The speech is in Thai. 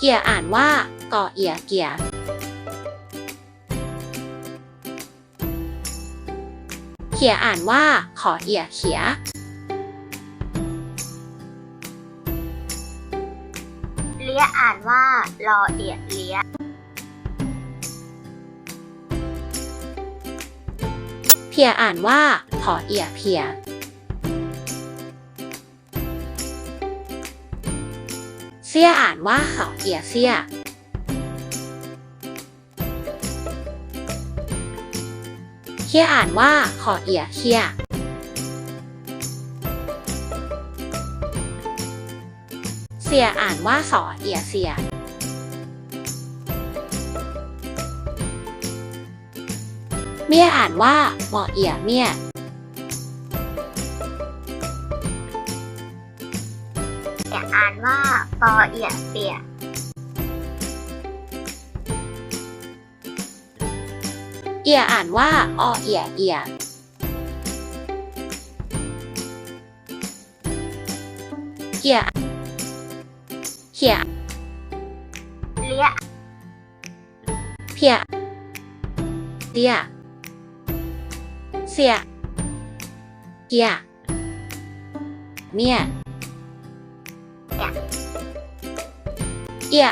เกียร์อ่านว่าก่อเอียเกีย เขียอ่านว่า ขอเอียเขีย เลี้ยอ่านว่า รอเอียดเลี้ยเพียอ่านว่า ขอเอียเพีย เสียอ่านว่าขอเอียเสีย เคียอ่านว่าขอเอียเคียเสียอ่านว่าสอเอียเสีย เมียอ่านว่าหมอเอียเมียเอียอ่านว่าปอเอียเปีย เอียอ่านว่าอเอียเอียเกียเขียเลี้ยเพียเดียเสียเกียเมียเอีย